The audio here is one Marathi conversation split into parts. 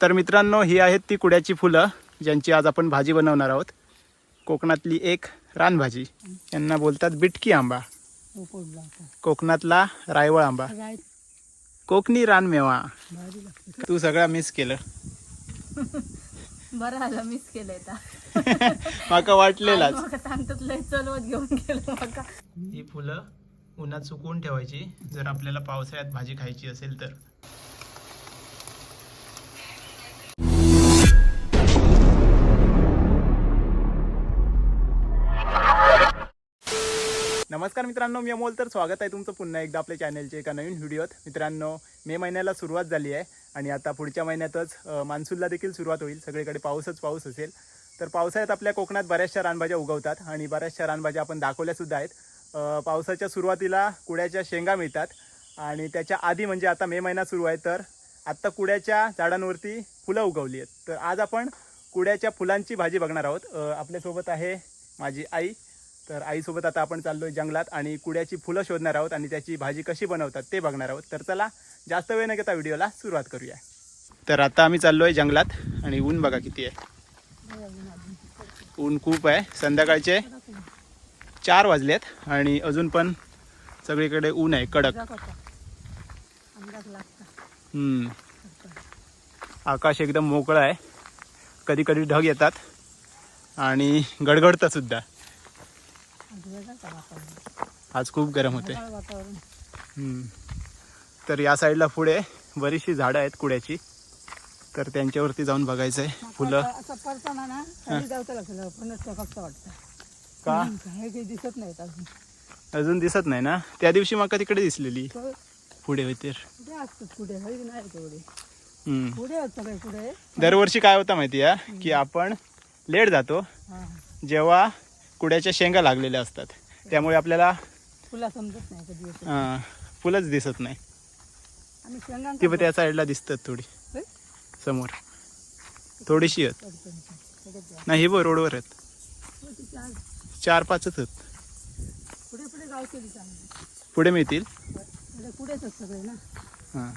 तर मित्रांनो ही आहेत ती कुड्याची फुलं ज्यांची आज आपण भाजी बनवणार आहोत. कोकणातली एक रानभाजी. यांना बोलतात बिटकी आंबा. कोकणातला रायवळ आंबा. कोकणी रानमेवा तू सगळा मिस केलं. बरं झालं मिस केलंय माका वाटलेलाच. मग सांगतात लय चलवत घेऊन गेलो मका. ही फुलं उन्हात सुकवून ठेवायची. जर आपल्याला पावसाळ्यात भाजी खायची असेल तर. नमस्कार मित्रांनो मी अमोल. तर स्वागत आहे तुमचं पुन्हा एकदा आपल्या चॅनलच्या एका नवीन व्हिडिओत मित्रांनो मे महिन्याला सुरुवात झाली आहे आणि आता पुढच्या महिन्यातच मान्सूनला देखील सुरुवात होईल. सगळीकडे पाऊसच पाऊस असेल. तर पावसाळ्यात आपल्या कोकणात बऱ्याचशा रानभाज्या उगवतात आणि बऱ्याचशा रानभाज्या आपण दाखवल्यासुद्धा आहेत. पावसाच्या सुरुवातीला कुड्याच्या शेंगा मिळतात आणि त्याच्या आधी म्हणजे आता मे महिना सुरू आहे तर आत्ता कुड्याच्या झाडांवरती फुलं उगवली आहेत. तर आज आपण कुड्याच्या फुलांची भाजी बघणार आहोत. आपल्यासोबत आहे माझी आई तर आईसोबत आता आपण चाललोय जंगलात आणि कुड्याची फुलं शोधणार आहोत आणि त्याची भाजी कशी बनवतात ते बघणार आहोत. तर चला जास्त वेळ न घेता व्हिडिओला सुरुवात करूया. तर आता आम्ही चाललोय जंगलात आणि ऊन बघा किती आहे. ऊन खूप आहे. संध्याकाळचे चार वाजलेत आणि अजून पण सगळीकडे ऊन आहे कडक. हम्म. आकाश एकदम मोकळं आहे. कधी कधी ढग येतात आणि गडगडतं सुद्धा. आज खूप गरम होते. तर या साईडला पुढे बरीचशी झाडं आहेत कुड्याची. तर त्यांच्यावरती जाऊन बघायचं आहे फुलं. का? दिसत नाहीत अजून दिसत नाही ना? त्या दिवशी माका तिकडे दिसलेली. पुढे होते दरवर्षी काय होतं माहिती आहे की आपण लेट जातो. जेव्हा कुड्याच्या शेंगा लागलेल्या असतात. त्यामुळे आपल्याला फुला समजत नाही कधी येते. अं, फुलंच दिसत नाही. शेंगा ती पण त्या साईडला दिसतात थोडी. होय? समोर. थोडीशी आहेत. सगळ्यात जास्त. नाही हे बघ रोडवर आहेत. हो, चार. चार पाचच आहेत. पुढे पुढे गावतेली चांगली. पुढे मिळतील. पुढे पुढेच आहेत सगळे ना? हां.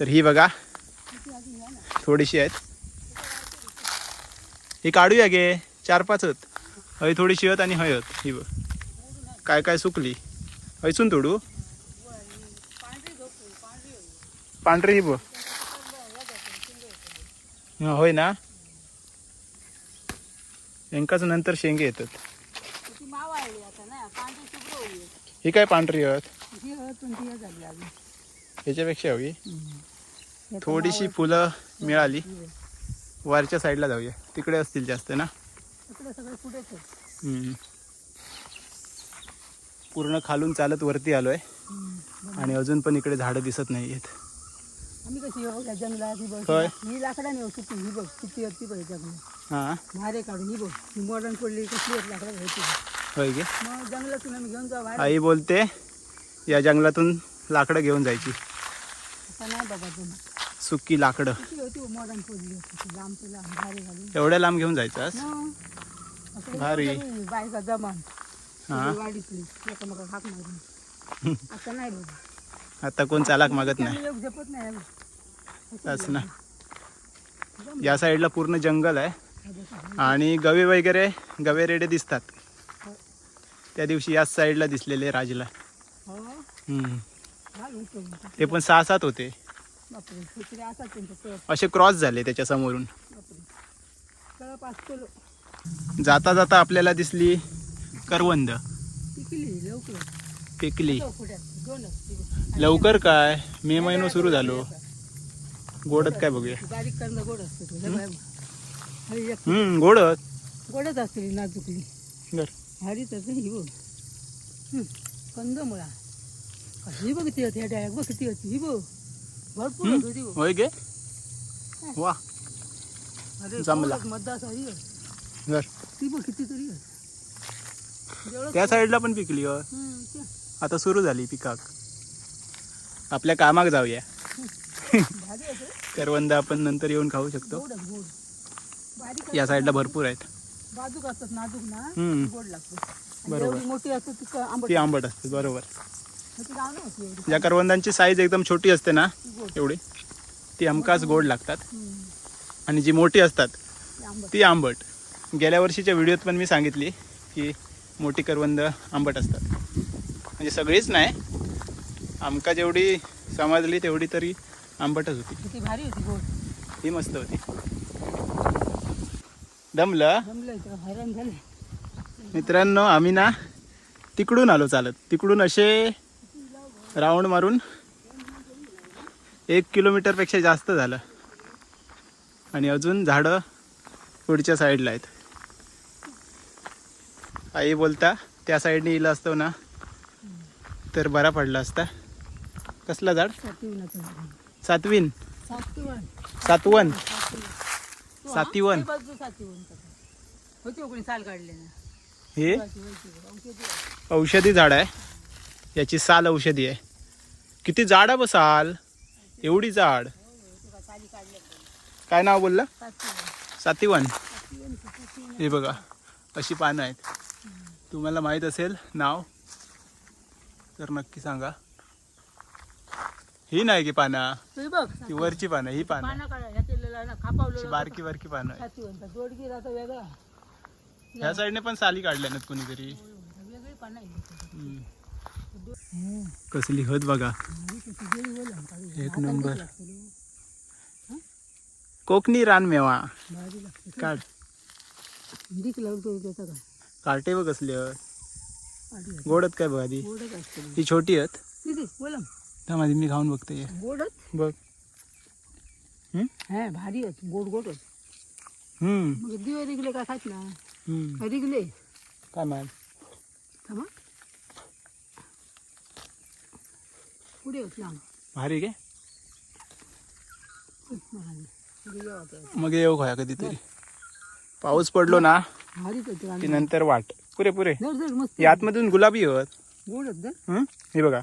तर ही बघा किती ना थोडीशी आहेत. ही काढूया गे. चार पाच आहेत. हय थोडीशी आहेत आणि हय आहेत ही बघ. काय काय सुकली? हयसून तोडू. पांढरी ही बघ. होय ना? यांकाच नंतर शेंगे येतात. ही काय पांढरी आहेत ही हळद पण ती हे झाली अजून. ह्याच्यापेक्षा हवी. थोडीशी फुलं मिळाली. वरच्या साईडला जाऊया. तिकडे असतील जास्त ना? इकडे सगळे पुढेच आहेत हम्म. पूर्ण खालून चालत वरती आलोय. आणि अजून पण इकडे झाडं दिसत नाही आहेत. आम्ही कशी हो या जंगलात ही बघ होय. लाकडाने किती? ही बघ किती होती बघ जंगलात हां. भारे काढून ही बघ ही मॉडर्न पडली कसली लाकडं होय गे मग जंगलातून आम्ही घेऊन जाऊ बाहेर. आई बोलते या जंगलातून लाकडं घेऊन जायची. आता नाही बाबा जमत. सुकी लाकडं. घालून एवढ्या लांब घेऊन न. असं भारी. बायका जमान. हा. आता कोण चालाक मागत नाही. असं ना. या साईडला पूर्ण जंगल आहे. आणि गवे वगैरे गवे रेडे दिसतात. त्या दिवशी याच साईडला दिसलेले राजला. हो. ते पण सहा सात होते. बापरे कुत्रे असतात त्यांचं कळप असे क्रॉस झाले त्याच्या समोरून बापरे. कळप पाच किलो जाता जाता आपल्याला दिसली करवंद. पिकली लवकर. पिकली. चौकड्यात लवकर काय? मे महिना सुरू झालो. गोडत काय बघूया. बारीक करणं गोड असते तो सगळ्या हरी एक. हम्म गोडत. गोडच असते नाजुकली. बर. हरी तर ही बघ. हं, कंदमुळा. ही बघ किती होती ह्या बघ किती होती ही बघ. भरपूर हं? होती होय गे? वा. अरे जमला. आहे. ती आहे. जेवढं- त्या साईडला पण पिकली हो. ते. आता सुरू झाली पिकाक. आपल्या कामाक जाऊया. भारी आहे ते. करवंद आपण नंतर येऊन खाऊ शकतो. गोड. आहे, गोड बारीक या साईडला भरपूर आहेत. बाजूक असतात नाजूक ना. हम्म. गोड लागतो. बरोबर. एवढी मोठी असते ती क- आंबट ती आंबट असते बरोबर. ज्या करवंदांची साईज एकदम छोटी असते ना एवढी. ती हमखास गोड लागतात. आणि जी मोठी असतात ते आंबट. गेल्या वर्षीच्या व्हिडिओत पण मी सांगितली की मोठी करवंद आंबट असतात. म्हणजे सगळीच नाही आमका जेवढी समजली तेवढी तरी आंबटच होती. भारी होती गोड. ही मस्त होती. दमलं? मित्रांनो आम्ही ना तिकडून आलो चालत. तिकडून असे राऊंड मारून एक किलोमीटरपेक्षा जास्त झालं. आणि अजून झाडं पुढच्या साईडला आहेत. आई बोलता त्या साईडने इलं असतो ना तर बरा पडला असता. कसला झाड? सातवीन सातवन सातवन. सातवन. सातीवन. हे औषधी झाड आहे. याची साल औषधी आहे. किती जाड आहे ब साल? एवढी जाड. काय नाव बोललं? सातवन. हे बघा अशी पानं आहेत. तुम्हाला माहीत असेल नाव? तर नक्की सांगा. ही नाही की पानं. हे ती वरची पानं ही पानं. बारकी बारकी पानं ह्या साईडने पण साली काढल्या नाहीत कोणीतरी कसली हत बघा. एक नंबर. कोकणी रानमेवा. काढ. त्याचा काय कार्टे बघ कसली गोडत काय बघ ही छोटी हत किती बोला त्यामध्ये मी खाऊन बघते. बघ. हम्म? भारी आहेत गोड मग दिवे रिगले का खात ना रिगले काय मान थांबा पुढे होत लांब भारी ते. मग येऊ खाया कधीतरी. पाऊस पडलो ना होते की. नंतर वाट. पुरे पुरे. दर दर मस्त. ही आतमधून गुलाबी होत दर? हे? बघा.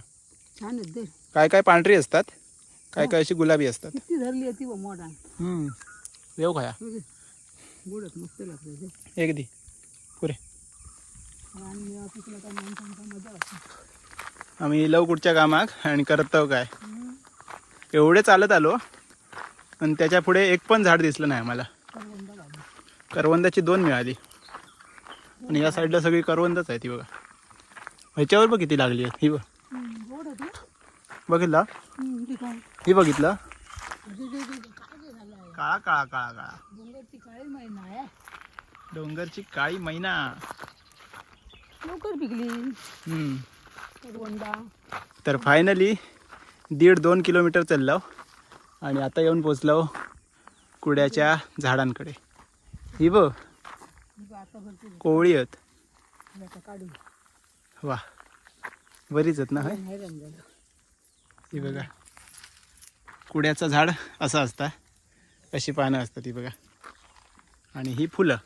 छान आहेत दर. काय काय पांढरी असतात? काय काय अशी गुलाबी असतात? किती धरली मोठा. येऊ खाया गोडच मस्त लागतं ते एक दी. पुरे. आणि या पिकला काय माणसांचा मजा वाटते आम्ही लव कुठच्या कामाक आणि करत काय. एवढे चालत आलो पण त्याच्या पुढे एक पण झाड दिसलं नाही आम्हाला. करवंदाची दोन मिळाली. आणि या साईडला सगळी करवंदच आहे ती बघा. ह्याच्यावर बघ किती लागली आहे ही बघ. बघितला. ही बघितलं? काळा काळा काळा काळा. डोंगरची काळी मैना. लवकर पिकली. तर फायनली दीड दोन किलोमीटर चाललो आणि आता येऊन पोचलो कुड्याच्या झाडांकडे. ही बघ कोवळी आहेत. वा बरीच आहेत ना होय? ही बघा कुड्याचं झाड असं असतं अशी पानं असतात ही बघा. आणि ही फुलं.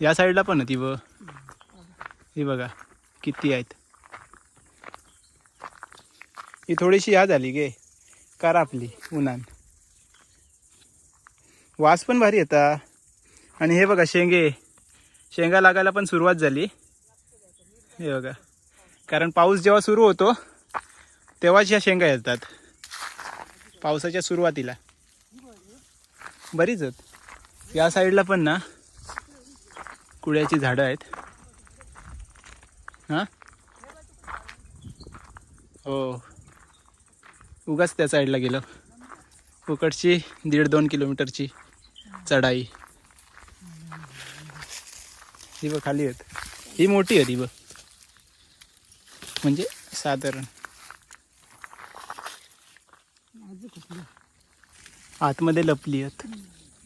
या साईडला पण होती ब हे बघा किती आहेत. ही थोडीशी ह्या झाली गे करापली उन्हान. वास पण भारी येता. आणि हे बघा शेंगे. शेंगा लागायला पण सुरुवात झाली. हे बघा कारण पाऊस जेव्हा सुरू होतो तेव्हाच ह्या शेंगा येतात. पावसाच्या सुरुवातीला. बरीच आहेत. या साईडला पण ना कुड्याची झाडं आहेत. हां? हो. उगाच त्या साईडला गेलो. फुकटची दीड दोन किलोमीटरची चढाई. ही बघ खाली आहेत. ही मोठी आहे ती बघ. म्हणजे साधारण. आतमध्ये लपली आहेत.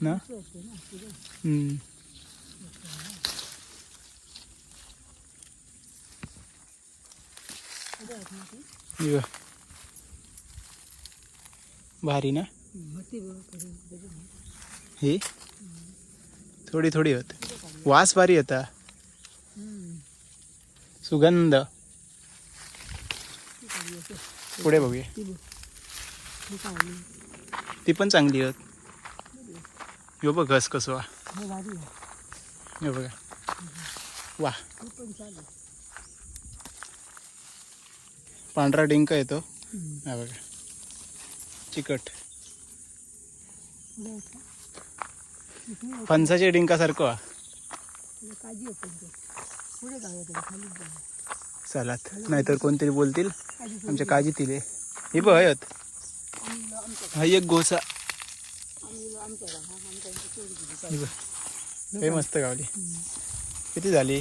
ना असं असते ना पुढे. हम्म. पुढे आहेत ना ती. ही बघ. भारी ना? होती. ही? थोडी थोडी होत. वास भारी हम्म, सुगंध. होती. पुढे बघूया. ती पण चांगली होत. हो बघ घस कसं बघा. वा ही पण चालेल. पांढरा डिंक येतो हा बघा. चिकट. फणसाच्या डिंकासारखं हा चलात नाहीतर कोणतरी बोलतील. आमच्या काजीतील हे बघ हयत. हा एक गोसा. हे मस्त गावली. किती झाली?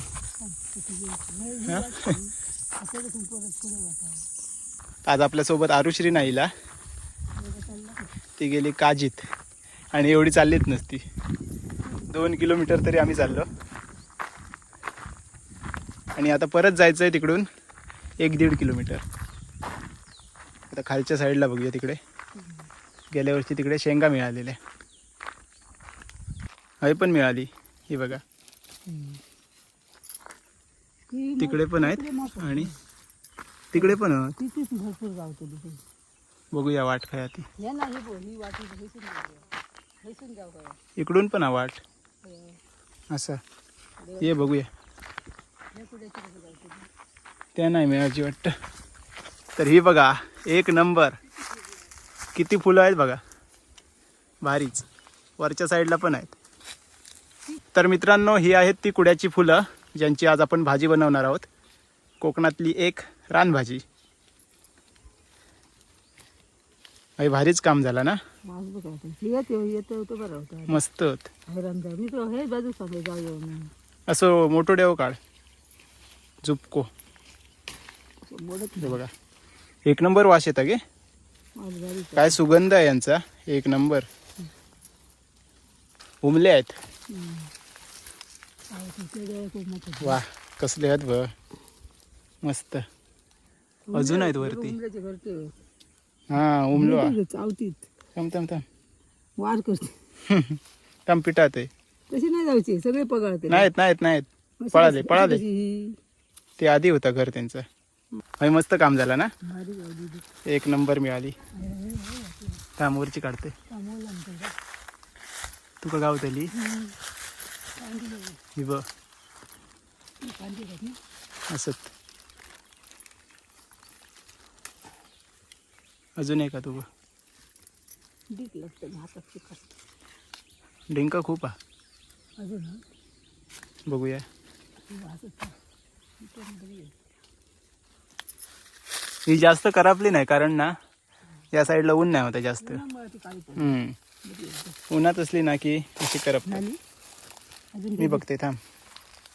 आज आपल्यासोबत आरुश्री नाहीला ती गेली काजीत. आणि एवढी चाललीच नसती. दोन किलोमीटर तरी आम्ही चाललो. आणि आता परत जायचं आहे तिकडून एक दीड किलोमीटर. आता खालच्या साईडला बघूया तिकडे. गेल्या वर्षी तिकडे शेंगा मिळालेल्या. हवी पण मिळाली. ही बघा. तिकडे पण आहेत होतं. आणि तिकडे पण. तिथेच भरपूर गावते बघूया वाट काय ती. इकडून पण आहे वाट. हे. असं. ये बघूया. त्या नाही मिळायची वाटतं. तर ही बघा एक नंबर. किती फुलं आहेत बघा. भारीच. वरच्या साईडला पण आहेत. तर मित्रांनो ही आहेत ती कुड्याची फुलं. ज्यांची आज आपण भाजी बनवणार आहोत. कोकणातली एक रानभाजी. हे भारीच काम झालं ना? मस्त हे असं मोठं डेव काढ. झुपको. बघा. एक नंबर वास येतं गे. काय सुगंध आहे यांचा. एक नंबर. उमले आहेत. वा कसले आहेत ब मस्त. अजून आहेत वरती. हा उमलो हा. चावतीत. थांब थांब थांब. वार करते. थांब पिठात आहे. तशी नाही जायची सगळे पगाळते. नाहीत नाहीत नाहीत. पळाले, पळाले. ते आधी होता घर त्यांचं. आणि मस्त काम झालं ना? एक नंबर मिळाली. थांब वरची काढते. तुका गावतली? ही असत अजून आहे का तू डीक खूप हा अजून? बघूया हा. जास्त करापली नाही कारण ना या साईडला ऊन नाही होता जास्त. उन्हात असली ना की अशी करप झाली अजून मी बघते थांब.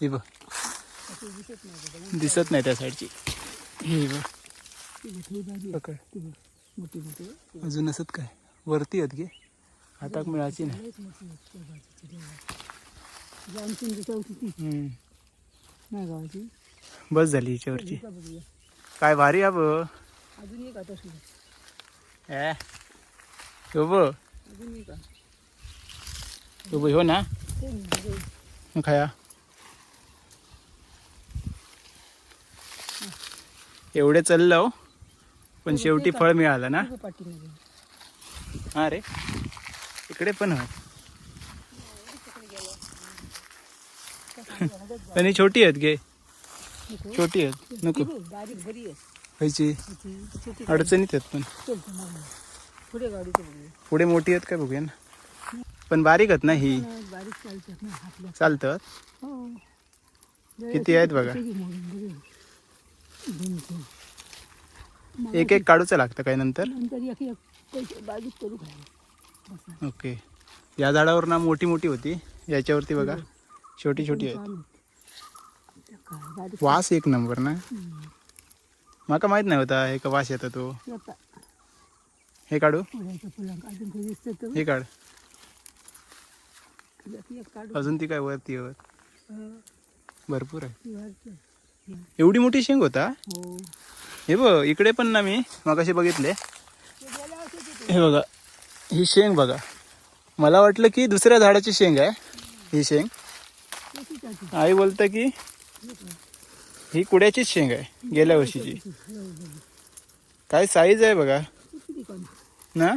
ही बघ. दिसत नाही त्या साईडची. ही बघ. पकड. अजून असत काय? वरती आहेत गे हाताक मिळायची नाही. बस झाली हिच्यावरची. बघूया काय भारी हा ब अजून एक आता सुरू ए हो ब हो ना ते म्हणजे मग खाया एवढे चाललं हो. पण शेवटी फळ मिळालं ना. हा रे. इकडे पण आहे पण ही छोटी आहेत गे. छोटी आहेत. नको. खायची अडचणीत आहेत पण. पुढे मोठी आहेत काय बघूया ना? पण बारीक आहेत ना ही? नाही, बारीक चालतात ना आपल्या चालतं? हो. किती आहेत बघा. एक एक काढूचं लागतं काय नंतर? एक करू. ओके. या झाडावर ना मोठी मोठी होती. याच्यावरती बघा. छोटी छोटी आहेत. वास एक नंबर ना. माका माहीत नाही होता. हे का वास येतो तो. हे काढू. हे काढू. अजून ती काय वरती वर भरपूर आहे. एवढी मोठी शेंग होता हो हे बघ इकडे पण ना मी मगाशी बघितले. हे बघा ही शेंग बघा मला वाटलं की दुसऱ्या झाडाची शेंग आहे ही शेंग. आई बोलतं की ही कुड्याचीच शेंग आहे गेल्या वर्षीची काय साईज आहे बघा? ना.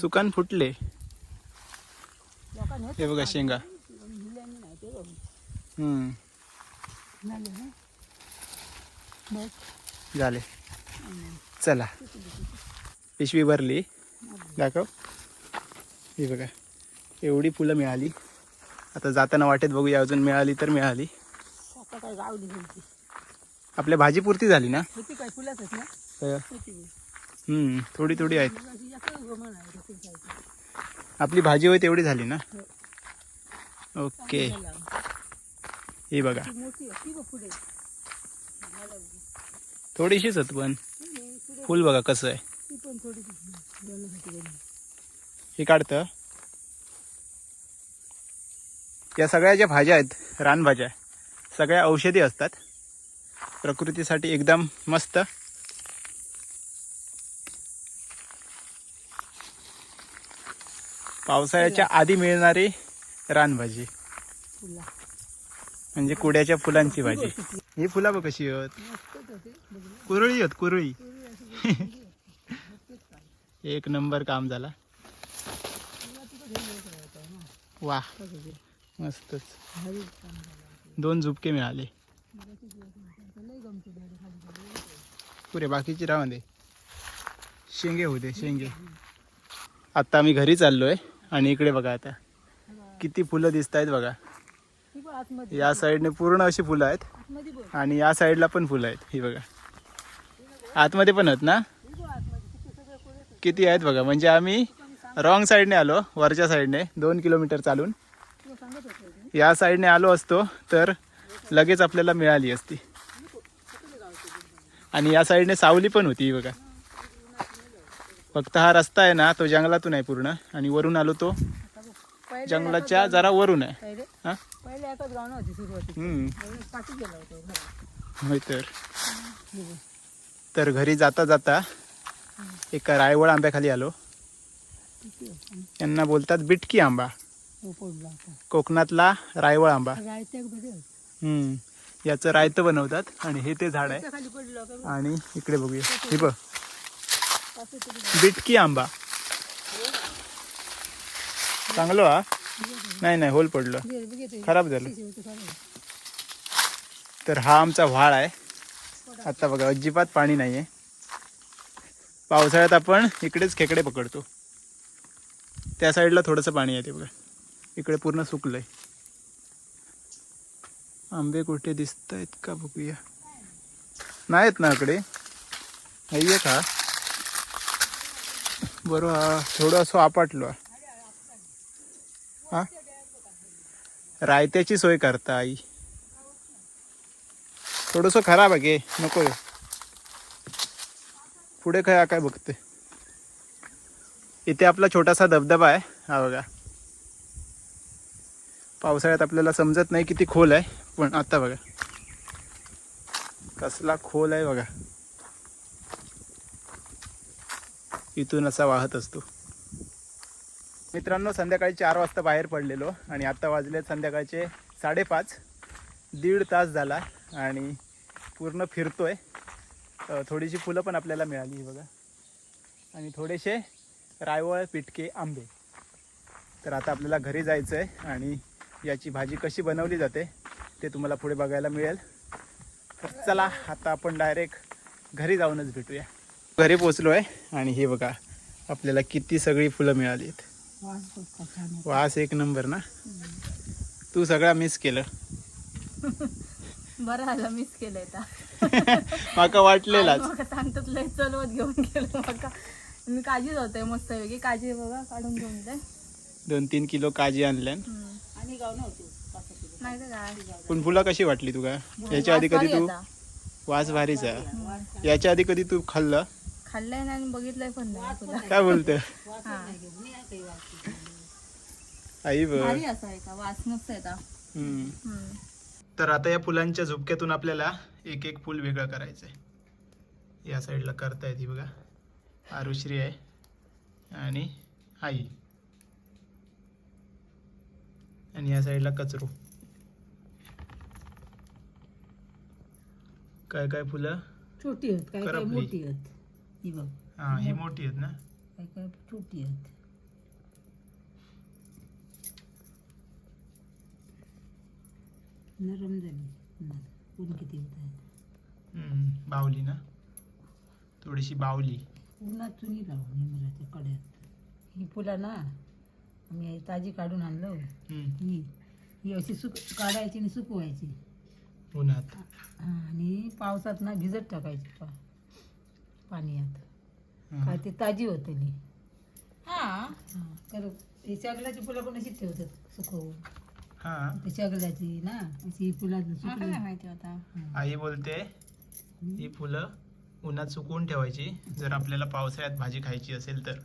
सुकान फुटले हे बघा शेंगा झाले चला पिशवी भरली दाखव ही बघा एवढी फुलं मिळाली आता जाताना वाटेत बघूया अजून मिळाली तर मिळाली आपल्या भाजीपुरती झाली ना हम्म, थोडी थोडी आहेत आपली भाजी होय तेवढी झाली ना? ओके. हे ही बघा. थोडीशीच होत पण फुल बघा कसं आहे. हे काढतं. या सगळ्या ज्या भाज्या आहेत रानभाज्या सगळ्या औषधी असतात. प्रकृतीसाठी एकदम मस्त. पावसाळ्याच्या आधी मिळणारी रानभाजी म्हणजे कुड्याच्या फुलांची भाजी ही फुला बघ कशी होते कुरळी कुरळी होती. काय. एक नंबर काम झाला. वा. मस्तच. दोन झुपके मिळाले. पुरे बाकीची राहून दे शेंगे होते शेंगे आता आम्ही घरी चाललोय आणि इकडे बघा आता. किती फुलं दिसत आहेत बघा या साईडने पूर्ण अशी फुलं आहेत. आणि या साईडला पण फुलं आहेत. ही बघा. आतमध्ये पण आहेत ना? किती आहेत. बघा. म्हणजे आम्ही रॉंग साईडने आलो वरच्या साईडने दोन किलोमीटर चालून. या साईडने आलो असतो तर लगेच आपल्याला मिळाली असती. आणि या साईडने सावली पण होती ही बघा. फक्त हा रस्ता आहे ना तो जंगलातून आहे पूर्ण. आणि वरून आलो तो जंगलाच्या जरा वरून आहे. हा. होय तर. तर घरी जाता जाता एका रायवळ आंब्याखाली आलो. किती आहे? यांना बोलतात बिटकी आंबा. कोकणातला रायवळ आंबा. हम्म. याचं रायतं बनवतात आणि हे ते झाड आहे. आणि इकडे बघूया. हे बघ. बिटकी आंबा. चांगलो हा? नाही नाही होल पडलं. खराब झालं. तर हा आमचा व्हाळ आहे. आता बघा अजिबात पाणी नाही आहे पावसाळ्यात आपण इकडेच खेकडे पकडतो. त्या साईडला थोडंसं पाणी आहे ते बघा. इकडे पूर्ण सुकलंय. आंबे कुठे दिसत आहेत का बघूया. नाहीत ना इकडे. नाहीये का बरं थोडं असं आपटलो हा? रायत्याची सोय करता आई. थोडंसं खराब आहे गे नको रे. पुढे काय काय बघते. इथे आपला छोटासा धबधबा आहे हा बघा. पावसाळ्यात आपल्याला समजत नाही किती खोल आहे पण आता बघा. कसला खोल आहे बघा. इथून असा वाहत असतो. मित्रांनो संध्याकाळी चार वाजता बाहेर पडलेलो आणि आत्ता वाजले संध्याकाळचे साडेपाच. दीड तास झाला आणि पूर्ण फिरतोय. थोडीशी फुलं पण आपल्याला मिळाली बघा. आणि थोडेसे रायवळ पिटके आंबे. तर आता आपल्याला घरी जायचं आहे आणि याची भाजी कशी बनवली जाते ते तुम्हाला पुढे बघायला मिळेल. तर चला आता आपण डायरेक्ट घरी जाऊनच भेटूया. घरी पोचलो आहे आणि हे बघा आपल्याला किती सगळी फुलं मिळाली आहेत वास एक नंबर ना? तू सगळा मिस केलं. बरं झालं मिस केलंय माका वाटलेलाच. सांगतात लय चलवत घेऊन गेलो मका. मी काळजीच होते मस्त वेगळी काळजी बघा काढून घेऊन जाय. दोन तीन किलो काजी आणल्यान आणि गाव नव्हते पाच किलो. नाही तर काय. पण फुलं कशी वाटली तुका? याच्या आधी कधी तू. वास भारीच आहे. याच्या आधी कधी तू खाल्लं? खाल्लंय नाही आणि बघितलंय पण नाही तुला. काय बोलत? हा. आई बर भारी असा आहे का? वास मस्त आहे. तर आता या फुलांच्या झुपक्यातून आपल्याला एक एक फुल वेगळं करायचंय. या साईडला करता येते बघा. आरुश्री आहे आणि आई. आणि या साईडला कचरू. काय काय फुलं? छोटी आहेत काय काय. मोठी आहेत? ही बघ हा ही मोठी आहेत ना? काय काय छोटी आहेत. नरम झाली. ऊन किती होत आहे? बावली ना? थोडीशी बावली. उन्हात चुनी लावून मला त्या कड्यात. ही फुलं ना आम्ही ताजी काढून आणलं. ही ही अशी सुक काढायची आणि सुकवायची. उन्हात. आणि पावसात ना भिजत टाकायची. पा पाण्यात. काय ते ताजी होतली हा. तर ही चागल्याची फुलं पण अशीच ठेवतात सुकवून. हा. ती चागल्याची ना अशी फुलं माहिती आता? आई बोलते ही फुलं उन्हात सुकवून ठेवायची. जर आपल्याला पावसाळ्यात भाजी खायची असेल तर.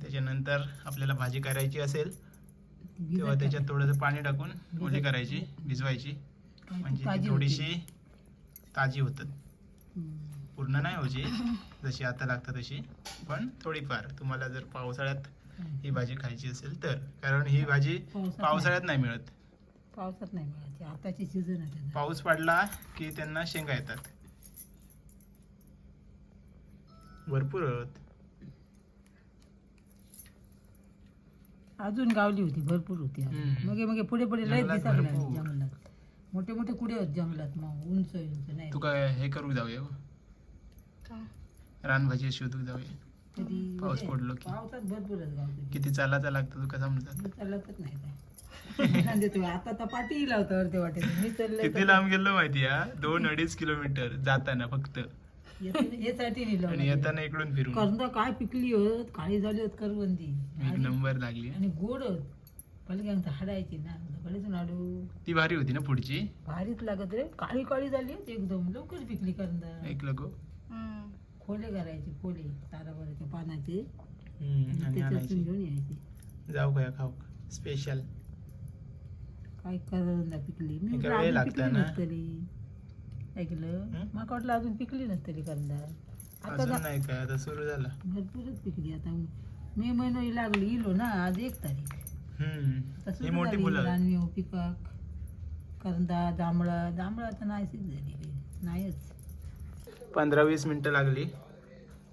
त्याच्यानंतर आपल्याला भाजी करायची असेल भिजत तेव्हा त्याच्यात. थोडंसं पाणी टाकून ओली करायची भिजवायची. ती म्हणजे ताजी होते. थोडीशी ताजी होतात. हम्म. पूर्ण नाही व्हायची जशी आता लागतं तशी पण थोडीफार. तुम्हाला जर पावसाळ्यात ही भाजी खायची असेल तर. कारण ही भाजी पावसाळ्यात नाही. मिळत. नाही- पावसात नाही मिळायची आताची सीझन आहे पाऊस पडला की त्यांना शेंगा येतात. भरपूर. अजून गावली होती भरपूर होती. मगे मगे पुढे पुढे लय जंगलात दिसायला मोठे मोठे कुडे होत जंगलात मग उंच उंच नाही. तू काय हे करू जाऊया हो? रानभाजी शोधू जाऊया. पाऊस पडलो की. पावसात भरपूरच गावते किती चालायचं लागतं तुका समजत चालतच नाही काय म्हणजे तू आता तर पाठी लावता मी चालले किती लांब गेलो माहिती हा? दोन अडीच किलोमीटर जाताना फक्त. यासाठी आणि नेलं येताना इकडून फिरून. करंदा काय पिकली होत काळी झाली होत करवंदी. एक नंबर लागली. आणि गोड होत. पलक्यांत हाडायची ना पलीतून हाडू. ती भारी होती ना पुढची? भारीच लागत रे. काळी काळी झाली होती एकदम. लवकर पिकली करंदा ऐकलं गो हम्म. खोले करायचे खोले तारावरच्या पानाचे. हम्म, आणि त्याच्यातून आणायची. घेऊन यायचे. जाऊ काय खाऊ? स्पेशल काय करंदा पिकली? मी एका म्हटलं वेळ अजून लागतं पिकली ना. नसतली ऐकलं? हं? मला वाटलं अजून पिकली नसतली करंदा आता अजून जा- नाही काय आता सुरू झाला. भरपूरच पिकली आता. मे महिना लागली इलो ना आज एक तारीख. हम्म. आता ही सुरू मोठी झाली फुलं. रानमेव पिकाक करंदा जांभळा. जांभळा तर नाहीच झालेली. नाहीच. पंधरा वीस मिनिटं लागली.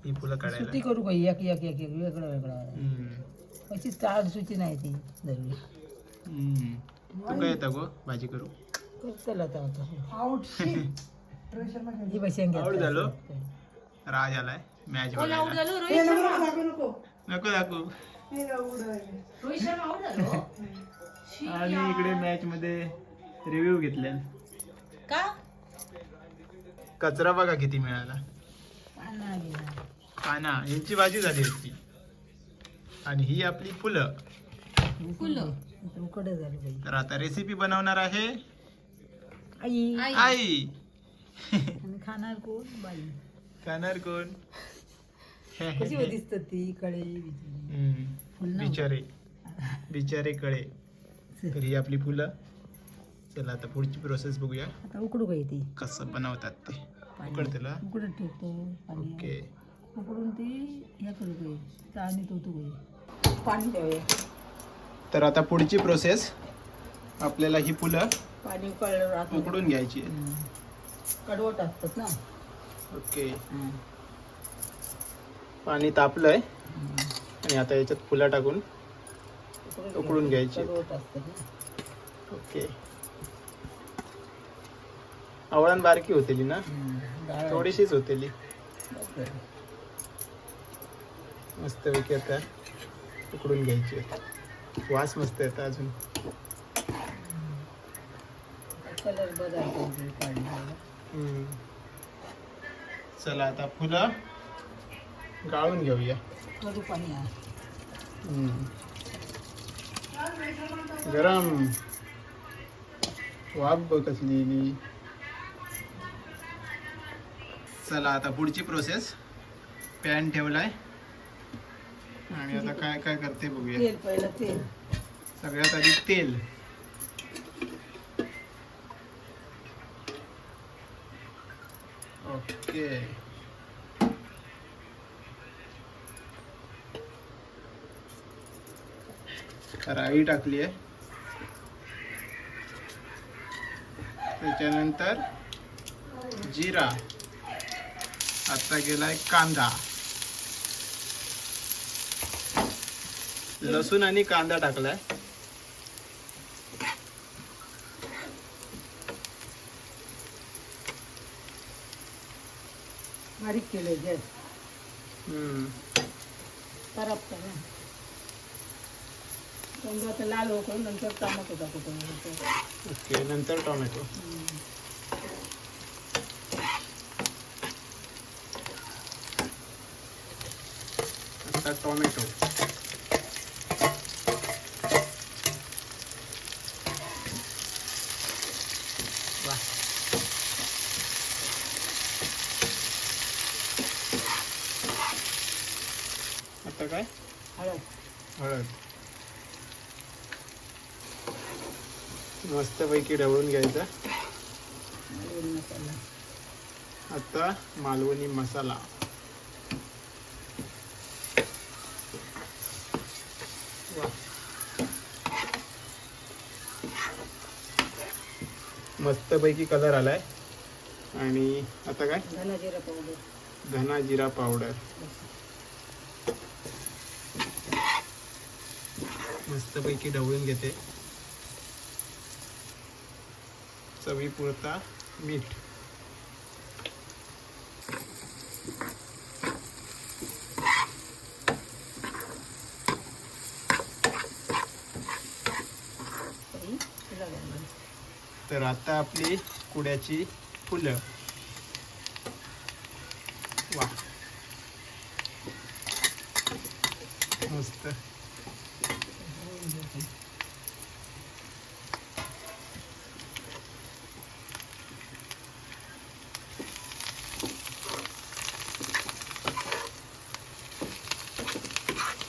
ही फुलं काढायला. सुट्टी करू का? एक एक एक एक वेगळं वेगळं. हम्म. अशी चाड सुची नाही ती धरली हम्म. तू काय येतं गो? भाजी करू? चला आता ही बसेन आवड झालं? राज आलाय. मॅच बघायला. नको. दाखवू. आणि इकडे मॅच मध्ये रिव्ह्यू घेतल्या का? कचरा बघा किती मिळाला. पाना यांची भाजी झाली असती. आणि ही आपली फुलं. फुलं. तर आता रेसिपी बनवणार आहे आई. आई. खाणार कोण? बाई. खाणार कोण? कशी दिसत ती कळे. बिचारे. बिचारे कळे. तर ही आपली फुलं. चला आता पुढची प्रोसेस बघूया. आता उकडू काय ती कसं बनवतात ते? पाणी. उकड त्याला उकडत ठेवतो पाणी. ओके. उकडून ती हे करू काय चाळणी ठेवतो काय पाणी ठेवूया तर आता पुढची प्रोसेस आपल्याला ही फुलं पाणी उकळलं उकडून घ्यायची. कडवट असतात ना? ओके. पाणी तापलंय. आणि आता याच्यात फुलं टाकून उकडून घ्यायची. ओके. आवळण बारकी होतेली ना थोडीशीच होतेली. मस्त पैकी आता उकडून घ्यायची. वास मस्त येतं अजून. चला आता फुलं गाळून घेऊया. गरम वाफ बघ कसली. चला आता पुढची प्रोसेस पॅन ठेवलाय. आणि आता काय काय करते बघूया. तेल पहिलं तेल. सगळ्यात आधी तेल. ओके. राई टाकली आहे. त्याच्यानंतर जिरा. आता गेलाय कांदा. लसूण आणि कांदा टाकलाय. बारीक केलं आता लाल हो करून नंतर टमाटो टाकतो ओके नंतर टोमॅटो. आता टोमॅटो आता काय? हळद. हळद. मस्तपैकी ढवळून घ्यायचा. आता मालवणी मसाला वा. मस्तपैकी कलर आलाय. आणि आता काय? धना जिरा पावडर मस्तपैकी ढवळून घेते. चवीपुरता मीठ तरी तिला घालणार. तर आता आपली कुड्याची फुलं वा मस्त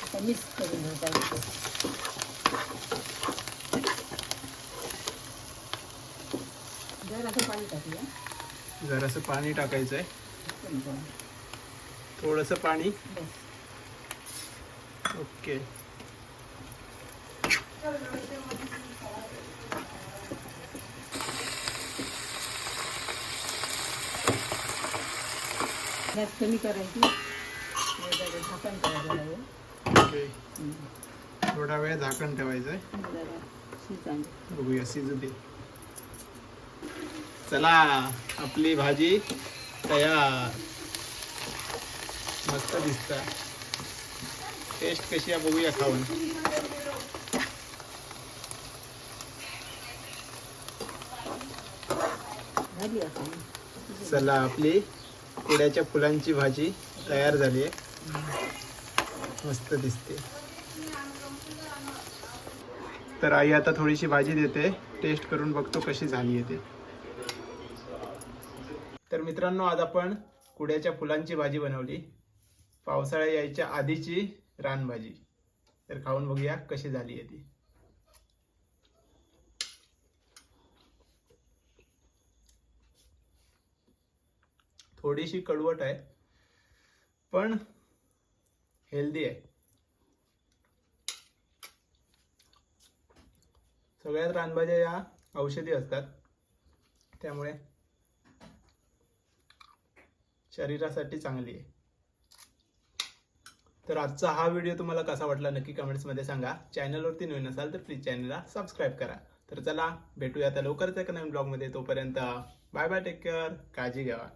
आता मिक्स करून घ्यायचा जरासं पाणी टाकूया जरासं पाणी टाकायचंय. चमचा. थोडंसं पाणी. ओके. गॅस कमी करायची. जरा झाकण करायला लागेल ओके. थोडा वेळ झाकण जरा शिजायला बघूया शिजू दे. चला आपली भाजी तयार. मस्त दिसत. टेस्ट कशी आहे बघूया खाऊन. चला आपली कुड्याच्या फुलांची भाजी तयार झाली आहे. मस्त दिसते. तर आई आता थोडीशी भाजी देते. टेस्ट करून बघतो कशी झाली आहे ते. मित्रांनो आज आपण कुड्याच्या फुलांची भाजी बनवली. पावसाळ्या यायच्या आधीची रानभाजी. तर खाऊन बघूया कशी झाली आहे ती. थोडीशी कडवट आहे पण हेल्दी आहे. सगळ्यात रानभाज्या या औषधी असतात. त्यामुळे शरीरासाठी चांगली आहे. तर आजचा हा व्हिडिओ तुम्हाला कसा वाटला नक्की कमेंट्समध्ये सांगा. चॅनलवरती नवीन असाल तर प्लीज चॅनलला सबस्क्राईब करा. तर चला भेटूया आता लवकरच एका नवीन ब्लॉगमध्ये तोपर्यंत बाय बाय टेक केअर काळजी घ्यावा